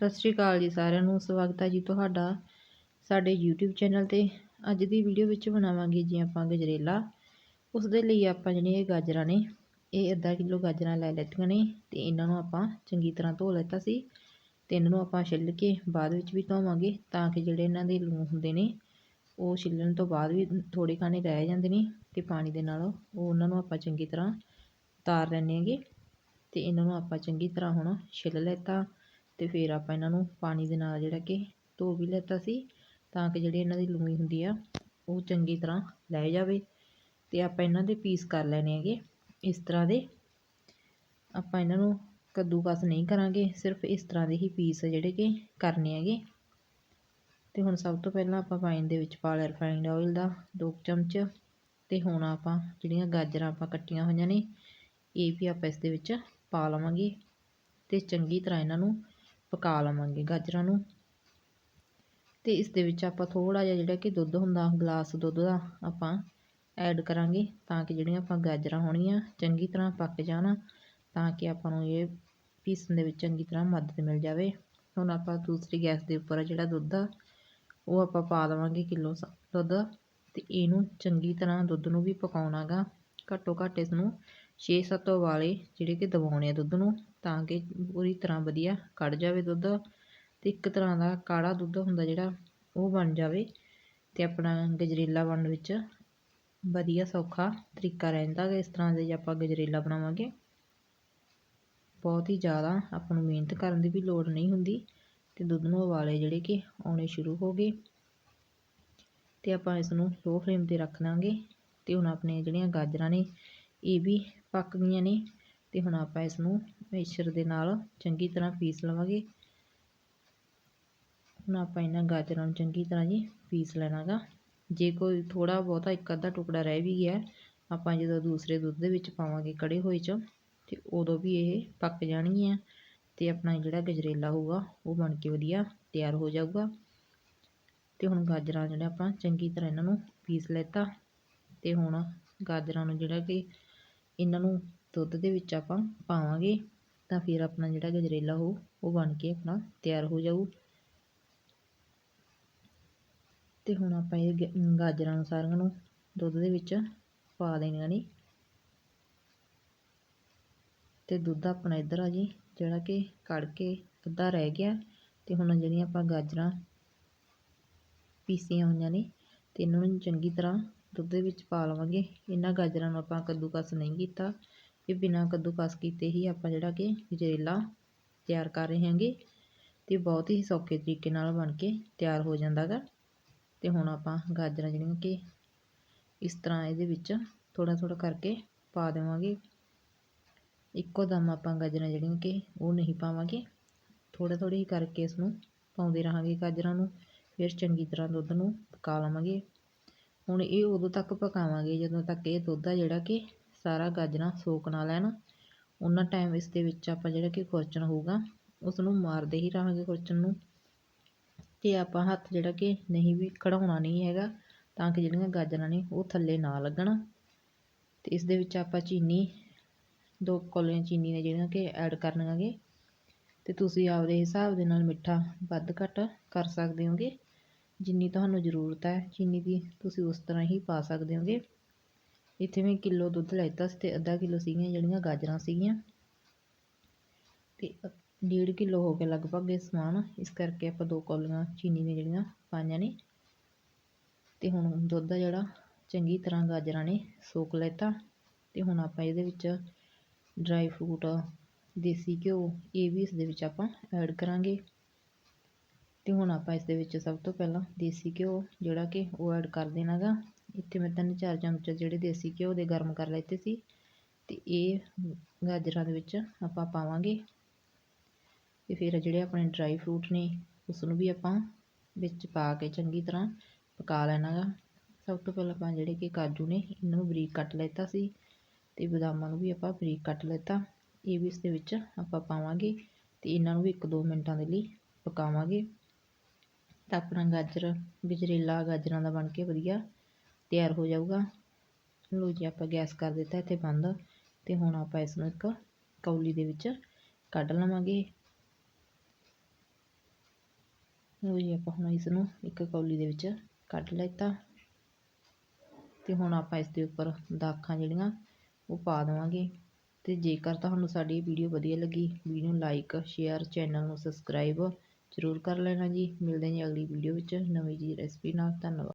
ਸਤਿ ਸ਼੍ਰੀ ਅਕਾਲ ਜੀ ਸਾਰਿਆਂ ਨੂੰ, ਸਵਾਗਤ ਹੈ ਜੀ ਤੁਹਾਡਾ ਸਾਡੇ YouTube ਚੈਨਲ ਤੇ। ਅੱਜ ਦੀ ਵੀਡੀਓ ਵਿੱਚ ਬਣਾਵਾਂਗੇ ਜੀ ਆਪਾਂ ਗਜਰੇਲਾ। ਉਸ ਦੇ ਲਈ ਆਪਾਂ ਜਿਹੜੀਆਂ ਇਹ ਗਾਜਰਾਂ ਨੇ, ਇਹ ਅੱਧਾ ਕਿਲੋ ਗਾਜਰਾਂ ਲੈ ਲੈਤੀਆਂ ਨੇ ਤੇ ਇਹਨਾਂ ਨੂੰ ਆਪਾਂ ਚੰਗੀ ਤਰ੍ਹਾਂ ਧੋ ਲੈਤਾ ਸੀ ਤੇ ਇਹਨਾਂ ਨੂੰ ਆਪਾਂ ਛਿੱਲ ਕੇ ਬਾਅਦ ਵਿੱਚ ਵੀ ਧੋਵਾਂਗੇ ਤਾਂ ਕਿ ਜਿਹੜੇ ਇਹਨਾਂ ਦੇ ਲੂਣ ਹੁੰਦੇ ਨੇ, ਉਹ ਛਿੱਲਣ ਤੋਂ ਬਾਅਦ ਵੀ ਥੋੜੇ ਖਾਣੇ ਰਹਿ ਜਾਂਦੇ ਨੇ ਤੇ ਪਾਣੀ ਦੇ ਨਾਲ ਉਹ ਉਹਨਾਂ ਨੂੰ ਆਪਾਂ ਚੰਗੀ ਤਰ੍ਹਾਂ ਉਤਾਰ ਲੈਣੇ ਹੈਗੇ ਤੇ ਇਹਨਾਂ ਨੂੰ ਆਪਾਂ ਚੰਗੀ ਤਰ੍ਹਾਂ ਹੁਣ ਛਿੱਲ ਲੈਤਾ। ਅਤੇ ਫਿਰ ਆਪਾਂ ਇਹਨਾਂ ਨੂੰ ਪਾਣੀ ਦੇ ਨਾਲ ਜਿਹੜਾ ਕਿ ਧੋ ਵੀ ਲੈਤਾ ਸੀ, ਤਾਂ ਕਿ ਜਿਹੜੀ ਇਹਨਾਂ ਦੀ ਲੂਣੀ ਹੁੰਦੀ ਆ, ਉਹ ਚੰਗੀ ਤਰ੍ਹਾਂ ਲੈ ਜਾਵੇ। ਤੇ ਆਪਾਂ ਇਹਨਾਂ ਦੇ ਪੀਸ ਕਰ ਲੈਣੇ ਹੈਗੇ। ਇਸ ਤਰ੍ਹਾਂ ਦੇ ਆਪਾਂ ਇਹਨਾਂ ਨੂੰ ਕੱਦੂਕਸ ਨਹੀਂ ਕਰਾਂਗੇ, ਸਿਰਫ ਇਸ ਤਰ੍ਹਾਂ ਦੇ ਹੀ ਪੀਸ ਜਿਹੜੇ ਕਿ ਕਰਨੇ ਹੈਗੇ। ਤੇ ਹੁਣ ਸਭ ਤੋਂ ਪਹਿਲਾਂ ਆਪਾਂ ਪਾਣੀ ਦੇ ਵਿੱਚ ਪਾ ਲਿਆ ਰਿਫਾਈਨਡ ਆਇਲ ਦਾ 2 ਚਮਚ। ਤੇ ਹੁਣ ਆਪਾਂ ਜਿਹੜੀਆਂ ਗਾਜਰਾਂ ਆਪਾਂ ਕੱਟੀਆਂ ਹੋਈਆਂ ਨੇ, ਇਹ ਵੀ ਆਪਾਂ ਇਸ ਦੇ ਵਿੱਚ ਪਾ ਲਵਾਂਗੇ। ਤੇ ਚੰਗੀ ਤਰ੍ਹਾਂ ਇਹਨਾਂ ਨੂੰ ਪਕਾ ਲਵਾਂਗੇ ਗਾਜਰਾਂ ਨੂੰ। ਤੇ ਇਸ ਦੇ ਵਿੱਚ ਆਪਾਂ ਥੋੜਾ ਜਿਹਾ ਜਿਹੜਾ ਕਿ ਦੁੱਧ ਹੁੰਦਾ, ਗਲਾਸ ਦੁੱਧ ਦਾ ਆਪਾਂ ਐਡ ਕਰਾਂਗੇ ਤਾਂ ਕਿ ਜਿਹੜੀਆਂ ਆਪਾਂ ਗਾਜਰਾਂ ਹੋਣੀਆਂ ਚੰਗੀ ਤਰ੍ਹਾਂ ਪੱਕ ਜਾਣ, ਤਾਂ ਕਿ ਆਪਾਂ ਨੂੰ ਇਹ ਪੀਸਣ ਦੇ ਵਿੱਚ ਚੰਗੀ ਤਰ੍ਹਾਂ ਮਦਦ ਮਿਲ ਜਾਵੇ। ਹੁਣ ਆਪਾਂ ਦੂਸਰੀ ਗੈਸ ਦੇ ਉੱਪਰ ਜਿਹੜਾ ਦੁੱਧ ਆ, ਉਹ ਆਪਾਂ ਪਾ ਦੇਵਾਂਗੇ ਕਿਲੋ ਦੁੱਧ ਤੇ ਇਹਨੂੰ ਚੰਗੀ ਤਰ੍ਹਾਂ ਦੁੱਧ ਨੂੰ ਵੀ ਪਕਾਉਣਾਗਾ ਘੱਟੋ ਘੱਟ ਇਸ ਨੂੰ 6-7 ਵਾਲੇ ਜਿਹੜੇ ਕਿ ਦਵਾਉਣੇ ਆ ਦੁੱਧ ਨੂੰ। ਤਾਂ ਕਿ ਪੂਰੀ ਤਰ੍ਹਾਂ ਵਧੀਆ ਕੱਢ ਜਾਵੇ ਦੁੱਧ ਅਤੇ ਇੱਕ ਤਰ੍ਹਾਂ ਦਾ ਕਾੜਾ ਦੁੱਧ ਹੁੰਦਾ ਜਿਹੜਾ ਉਹ ਬਣ ਜਾਵੇ ਅਤੇ ਆਪਣਾ ਗਜਰੇਲਾ ਬਣਨ ਵਿੱਚ ਵਧੀਆ ਸੌਖਾ ਤਰੀਕਾ ਰਹਿੰਦਾ ਇਸ ਤਰ੍ਹਾਂ ਦੇ ਜੇ ਆਪਾਂ ਗਜਰੇਲਾ ਬਣਾਵਾਂਗੇ, ਬਹੁਤ ਹੀ ਜ਼ਿਆਦਾ ਆਪਾਂ ਨੂੰ ਮਿਹਨਤ ਕਰਨ ਦੀ ਵੀ ਲੋੜ ਨਹੀਂ ਹੁੰਦੀ ਤੇ ਦੁੱਧ ਨੂੰ ਉਬਾਲੇ ਜਿਹੜੇ ਕਿ ਆਉਣੇ ਸ਼ੁਰੂ ਹੋ ਗਏ ਤੇ ਆਪਾਂ ਇਸ ਨੂੰ ਲੋ ਫਲੇਮ ਤੇ ਰੱਖ ਦਾਂਗੇ ਤੇ ਹੁਣ ਆਪਣੇ ਜਿਹੜੀਆਂ ਗਾਜਰਾਂ ਨੇ ਇਹ ਵੀ ਪੱਕ ਗਈਆਂ ਨੇ ਤੇ ਹੁਣ ਆਪਾਂ ਇਸ ਨੂੰ ਮਿਕਸਰ ਦੇ ਨਾਲ ਚੰਗੀ ਤਰ੍ਹਾਂ ਪੀਸ ਲਵਾਂਗੇ। ਹੁਣ ਆਪਾਂ ਇਹਨਾਂ ਗਾਜਰਾਂ ਨੂੰ ਚੰਗੀ ਤਰ੍ਹਾਂ ਜੀ ਪੀਸ ਲੈਣਾਗਾ। ਜੇ ਕੋਈ ਥੋੜਾ ਬਹੁਤਾ ਇੱਕ ਅੱਧਾ ਟੁਕੜਾ ਰਹਿ ਵੀ ਗਿਆ, ਆਪਾਂ ਜਦੋਂ ਦੂਸਰੇ ਦੁੱਧ ਦੇ ਵਿੱਚ ਪਾਵਾਂਗੇ ਕੜੇ ਹੋਏ ਚ, ਤੇ ਉਦੋਂ ਵੀ ਇਹ ਪੱਕ ਜਾਣਗੀਆਂ ਤੇ ਆਪਣਾ ਜਿਹੜਾ ਗਜਰੇਲਾ ਹੋਊਗਾ, ਉਹ ਬਣ ਕੇ ਵਧੀਆ ਤਿਆਰ ਹੋ ਜਾਊਗਾ। ਤੇ ਹੁਣ ਗਾਜਰਾਂ ਜਿਹੜਾ ਆਪਾਂ ਚੰਗੀ ਤਰ੍ਹਾਂ ਇਹਨਾਂ ਨੂੰ ਪੀਸ ਲੈਤਾ, ਤੇ ਹੁਣ ਗਾਜਰਾਂ ਨੂੰ ਜਿਹੜਾ ਕਿ ਇਹਨਾਂ ਨੂੰ ਦੁੱਧ ਦੇ ਵਿੱਚ ਆਪਾਂ ਪਾਵਾਂਗੇ, ਤਾਂ ਫਿਰ ਆਪਣਾ ਜਿਹੜਾ ਗਜਰੇਲਾ ਹੋ, ਉਹ ਬਣ ਕੇ ਆਪਣਾ ਤਿਆਰ ਹੋ ਜਾਊ। ਤੇ ਹੁਣ ਆਪਾਂ ਇਹ ਗਾਜਰਾਂ ਨੂੰ ਸਾਰੀਆਂ ਨੂੰ ਦੁੱਧ ਦੇ ਵਿੱਚ ਪਾ ਦੇਣੀਆਂ ਨੇ। ਤੇ ਦੁੱਧ ਆਪਣਾ ਇੱਧਰ ਆ ਜੀ, ਜਿਹੜਾ ਕਿ ਕੜ ਕੇ ਅੱਧਾ ਰਹਿ ਗਿਆ। ਤੇ ਹੁਣ ਜਿਹੜੀਆਂ ਆਪਾਂ ਗਾਜਰਾਂ ਪੀਸੀਆਂ ਹੋਈਆਂ ਨੇ, ਤੇ ਇਹਨਾਂ ਨੂੰ ਚੰਗੀ ਤਰ੍ਹਾਂ ਦੁੱਧ ਦੇ ਵਿੱਚ ਪਾ ਲਵਾਂਗੇ। ਇਹਨਾਂ ਗਾਜਰਾਂ ਨੂੰ ਆਪਾਂ ਕੱਦੂਕਸ ਨਹੀਂ ਕੀਤਾ। ਇਹ ਬਿਨਾਂ ਕੱਦੂਕਸ ਕੀਤੇ ਹੀ ਆਪਾਂ ਜਿਹੜਾ ਕਿ ਗਜਰੇਲਾ ਤਿਆਰ ਕਰ ਰਹੇ ਹਾਂਗੇ ਤੇ ਬਹੁਤ ਹੀ ਸੌਖੇ ਤਰੀਕੇ ਨਾਲ ਬਣ ਕੇ ਤਿਆਰ ਹੋ ਜਾਂਦਾ ਗਾ ਤੇ ਹੁਣ ਆਪਾਂ ਗਾਜਰਾਂ ਜਿਹੜੀਆਂ ਕਿ ਇਸ ਤਰ੍ਹਾਂ ਇਹਦੇ ਵਿੱਚ ਥੋੜਾ ਥੋੜਾ ਕਰਕੇ ਪਾ ਦੇਵਾਂਗੇ। ਇੱਕੋ ਦਮ ਆਪਾਂ ਗਾਜਰਾਂ ਜਿਹੜੀਆਂ ਕਿ ਉਹ ਨਹੀਂ ਪਾਵਾਂਗੇ। ਥੋੜਾ ਥੋੜਾ ਹੀ ਕਰਕੇ ਇਸ ਨੂੰ ਪਾਉਂਦੇ ਰਹਾਂਗੇ ਗਾਜਰਾਂ ਨੂੰ, ਫਿਰ ਚੰਗੀ ਤਰ੍ਹਾਂ ਦੁੱਧ ਨੂੰ ਪਕਾ ਲਵਾਂਗੇ। ਹੁਣ ਇਹ ਉਦੋਂ ਤੱਕ ਪਕਾਵਾਂਗੇ ਜਦੋਂ ਤੱਕ ਇਹ ਦੁੱਧ ਆ ਜਿਹੜਾ ਕਿ ਸਾਰਾ ਗਾਜਰਾਂ ਸੋਕ ਨਾ ਲੈਣ। ਉਹਨਾਂ ਟਾਈਮ ਇਸ ਦੇ ਵਿੱਚ ਆਪਾਂ ਜਿਹੜਾ ਕਿ ਖੁਰਚਣ ਹੋਊਗਾ ਉਸ ਨੂੰ ਮਾਰਦੇ ਹੀ ਰਹਾਂਗੇ ਖੁਰਚਣ ਨੂੰ। ਤੇ ਆਪਾਂ ਹੱਥ ਜਿਹੜਾ ਕਿ ਨਹੀਂ ਵੀ ਕਢਾਉਣਾ ਨਹੀਂ ਹੈਗਾ, ਤਾਂ ਕਿ ਜਿਹੜੀਆਂ ਗਾਜਰਾਂ ਨੇ ਉਹ ਥੱਲੇ ਨਾ ਲੱਗਣ। ਤੇ ਇਸ ਦੇ ਵਿੱਚ ਆਪਾਂ ਚੀਨੀ, ਦੋ ਕੌਲੀਆਂ ਚੀਨੀ ਨੇ ਜਿਹੜੀਆਂ ਕਿ ਐਡ ਕਰਨੀਆਂਗੇ ਤੇ ਤੁਸੀਂ ਆਪਦੇ ਹਿਸਾਬ ਦੇ ਨਾਲ ਮਿੱਠਾ ਵੱਧ ਘੱਟ ਕਰ ਸਕਦੇ ਹੋਗੇ। ਜਿੰਨੀ ਤੁਹਾਨੂੰ ਜ਼ਰੂਰਤ ਹੈ, ਚੀਨੀ ਦੀ ਤੁਸੀਂ ਉਸ ਤਰ੍ਹਾਂ ਹੀ ਪਾ ਸਕਦੇ ਹੋਗੇ। ਇੱਥੇ ਮੈਂ ਕਿਲੋ ਦੁੱਧ ਲੈਤਾ ਸੀ ਤੇ ਅੱਧਾ ਕਿਲੋ ਸੀਗੀਆਂ, ਜਿਹੜੀਆਂ ਗਾਜਰਾਂ ਸੀਗੀਆਂ। ਤੇ ਡੇਢ ਕਿਲੋ ਹੋ ਗਿਆ ਲਗਭਗ ਇਹ ਸਮਾਨ। ਇਸ ਕਰਕੇ ਆਪਾਂ ਦੋ ਕੌਲੀਆਂ ਚੀਨੀ ਦੀਆਂ ਜਿਹੜੀਆਂ ਪਾਈਆਂ ਨੇ। ਤੇ ਹੁਣ ਦੁੱਧ ਆ ਜਿਹੜਾ ਚੰਗੀ ਤਰ੍ਹਾਂ ਗਾਜਰਾਂ ਨੇ ਸੋਕ ਲੈਤਾ। ਤੇ ਹੁਣ ਆਪਾਂ ਇਹਦੇ ਵਿੱਚ ਡਰਾਈ ਫਰੂਟ ਦੇਸੀ ਘਿਓ, ਇਹ ਵੀ ਇਸ ਦੇ ਵਿੱਚ ਆਪਾਂ ਐਡ ਕਰਾਂਗੇ। ਤੇ ਹੁਣ ਆਪਾਂ ਇਸ ਦੇ ਵਿੱਚ ਸਭ ਤੋਂ ਪਹਿਲਾਂ ਦੇਸੀ ਘਿਓ, ਜਿਹੜਾ ਕਿ ਉਹ ਐਡ ਕਰ ਦੇਣਾਗਾ। ਇੱਥੇ ਮੈਂ ਤਿੰਨ ਚਾਰ ਚਮਚ ਜਿਹੜੇ ਦੇਸੀ ਘਿਓ ਦੇ ਗਰਮ ਕਰ ਲੈਤੇ ਸੀ ਤੇ ਇਹ ਗਾਜਰਾਂ ਦੇ ਵਿੱਚ ਆਪਾਂ ਪਾਵਾਂਗੇ ਤੇ ਫਿਰ ਜਿਹੜੇ ਆਪਣੇ ਡਰਾਈ ਫਰੂਟ ਨੇ ਉਸ ਨੂੰ ਵੀ ਆਪਾਂ ਵਿੱਚ ਪਾ ਕੇ ਚੰਗੀ ਤਰ੍ਹਾਂ ਪਕਾ ਲੈਣਾਗਾ। ਸਭ ਤੋਂ ਪਹਿਲਾਂ ਆਪਾਂ ਜਿਹੜੇ ਕਿ ਕਾਜੂ ਨੇ, ਇਹਨਾਂ ਨੂੰ ਬਰੀਕ ਕੱਟ ਲੈਤਾ ਸੀ ਤੇ ਬਦਾਮਾਂ ਨੂੰ ਵੀ ਆਪਾਂ ਬਰੀਕ ਕੱਟ ਲੈਤਾ। ਇਹ ਵੀ ਇਸ ਦੇ ਵਿੱਚ ਆਪਾਂ ਪਾਵਾਂਗੇ ਤੇ ਇਹਨਾਂ ਨੂੰ ਵੀ 1-2 ਮਿੰਟਾਂ ਦੇ ਲਈ ਪਕਾਵਾਂਗੇ। ਤਾਂ ਆਪਣਾ ਗਾਜਰ ਗਜਰੇਲਾ ਗਾਜਰਾਂ ਦਾ ਬਣ ਕੇ ਵਧੀਆ ਤਿਆਰ ਹੋ ਜਾਊਗਾ। ਲੋ ਜੀ, ਆਪਾਂ ਗੈਸ ਕਰ ਦਿੱਤਾ ਇੱਥੇ ਬੰਦ ਤੇ ਹੁਣ ਆਪਾਂ ਇਸ ਨੂੰ ਇੱਕ ਕੌਲੀ ਦੇ ਵਿੱਚ ਕੱਢ ਲਵਾਂਗੇ। ਲਓ ਜੀ, ਆਪਾਂ ਹੁਣ ਇਸ ਨੂੰ ਇੱਕ ਕੌਲੀ ਦੇ ਵਿੱਚ ਕੱਢ ਲੈਤਾ ਤੇ ਹੁਣ ਆਪਾਂ ਇਸ ਦੇ ਉੱਪਰ ਦਾਖਾਂ ਜਿਹੜੀਆਂ ਉਹ ਪਾ ਦੇਵਾਂਗੇ। ਤੇ ਜੇਕਰ ਤੁਹਾਨੂੰ ਸਾਡੀ ਵੀਡੀਓ ਵਧੀਆ ਲੱਗੀ, ਵੀਡੀਓ ਨੂੰ ਲਾਈਕ, ਸ਼ੇਅਰ, ਚੈਨਲ ਨੂੰ ਸਬਸਕ੍ਰਾਈਬ ਜ਼ਰੂਰ ਕਰ ਲੈਣਾ ਜੀ। ਮਿਲਦੇ ਹਾਂ ਜੀ ਅਗਲੀ ਵੀਡੀਓ ਵਿੱਚ ਨਵੀਂ ਜੀ ਰੈਸਪੀ ਨਾਲ। ਧੰਨਵਾਦ।